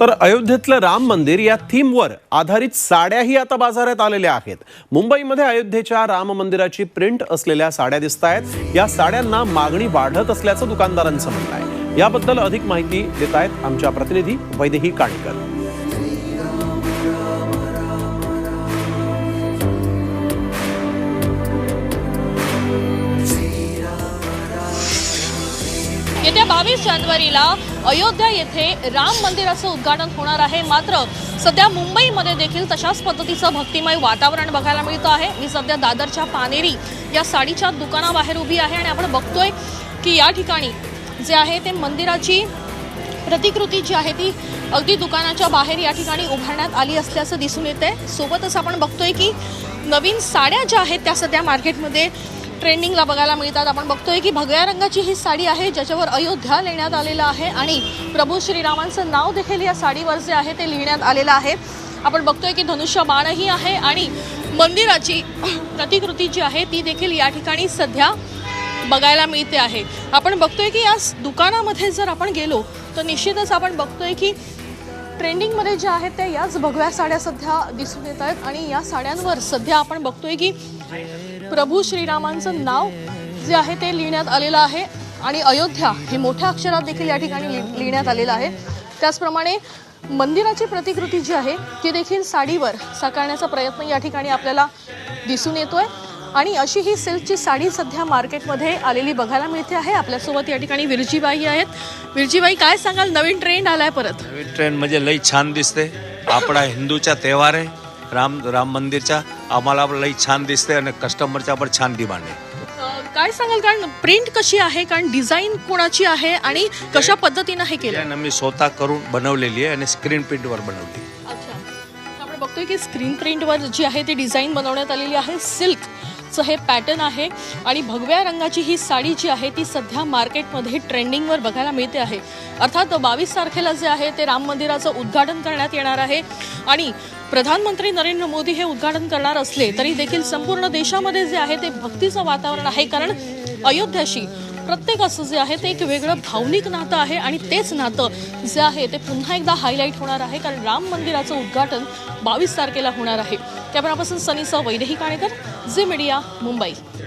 तर अयोध्येतलं राम मंदिर या थीमवर आधारित साड्याही आता बाजारात आलेल्या आहेत. मुंबईमध्ये अयोध्येच्या राम मंदिराची प्रिंट असलेल्या साड्या दिसत आहेत. या साड्यांना मागणी वाढत असल्याचं दुकानदारांचं म्हणणं आहे. याबद्दल अधिक माहिती देत आहेत आमच्या प्रतिनिधी वैदेही काणकर. येत्या बावीस जानेवारीला अयोध्या येथे राम मंदिराचं उद्घाटन होणार आहे. मात्र सध्या मुंबईमध्ये देखील तशाच पद्धतीचं भक्तिमय वातावरण बघायला मिळतं आहे. मी सध्या दादरच्या पानेरी या साडीच्या दुकानाबाहेर उभी आहे आणि आपण बघतोय की या ठिकाणी जे आहे ते मंदिराची प्रतिकृती जी आहे ती अगदी दुकानाच्या बाहेर या ठिकाणी उभारण्यात आली असल्याचं दिसून येते सोबतच आपण बघतोय की नवीन साड्या ज्या आहेत त्या सध्या मार्केटमध्ये ट्रेंडिंगला बघायला मिळतात. आपण बघतोय की भगव्या रंगाची ही साडी आहे ज्याच्यावर अयोध्या लिहिण्यात आलेलं आहे आणि प्रभू श्रीरामांचं नाव देखील या साडीवर जे आहे ते लिहिण्यात आलेलं आहे. आपण बघतोय की धनुष्य बाणही आहे आणि मंदिराची प्रतिकृती जी आहे ती देखील या ठिकाणी सध्या बघायला मिळते आहे. आपण बघतोय की या दुकानामध्ये जर आपण गेलो तर निश्चितच आपण बघतोय की ट्रेंडिंगमध्ये ज्या आहेत त्या याच भगव्या साड्या सध्या दिसून येत आहेत आणि या साड्यांवर सध्या आपण बघतोय की प्रभू श्रीरामांचं नाव जे आहे ते लिहिण्यात आलेलं आहे आणि अयोध्या हे मोठ्या अक्षरात देखील या ठिकाणी लिहिण्यात आलेलं आहे. त्याचप्रमाणे मंदिराची प्रतिकृती जी आहे ती देखील साडीवर साकारण्याचा प्रयत्न या ठिकाणी आपल्याला दिसून येतोय. आणि अशी ही सिल्कची साडी सध्या मार्केटमध्ये आलेली बघायला मिळते आहे. आपल्यासोबत या ठिकाणी विरजीबाई आहेत. विरजीबाई काय सांगाल? नवीन ट्रेंड आलाय परत. नवीन ट्रेन म्हणजे लई छान दिसते आपला हिंदूचा तेव्हार आहे. राम राम मंदिरचा आम्हाला लई छान दिसते आणि कस्टमरचा पण छान डिमांड आहे. काय सांगाल? कारण प्रिंट कशी आहे? कारण डिझाईन कोणाची आहे? आणि कशा पद्धतीनं हे केलं? डिझाईन आम्ही स्वतः करून बनवलेली आहे आणि स्क्रीन प्रिंटवर बनवली. अच्छा. आपण बघतोय की स्क्रीन प्रिंटवर जी आहे ती डिझाईन बनवण्यात आलेली आहे. सिल्कचं हे पॅटर्न आहे. आणि भगव्या रंगाची ही साडी जी आहे ती सध्या मार्केटमध्ये ट्रेंडिंगवर बघायला मिळते आहे. अर्थात बावीस तारखेला जे आहे ते राम मंदिराचं उद्घाटन करण्यात येणार आहे. आणि प्रधानमंत्री नरेंद्र मोदी हे उद्घाटन करणार असले तरी देखील संपूर्ण देशामध्ये जे आहे ते भक्तीचं वातावरण आहे. कारण अयोध्याशी प्रत्येकाचं जे आहे ते एक वेगळं भावनिक नातं आहे आणि तेच नातं जे आहे ते पुन्हा एकदा हायलाईट होणार आहे. कारण राम मंदिराचं उद्घाटन बावीस तारखेला होणार आहे. कॅमेरापासून सनीसह वैदेही काणेकर झी मीडिया मुंबई.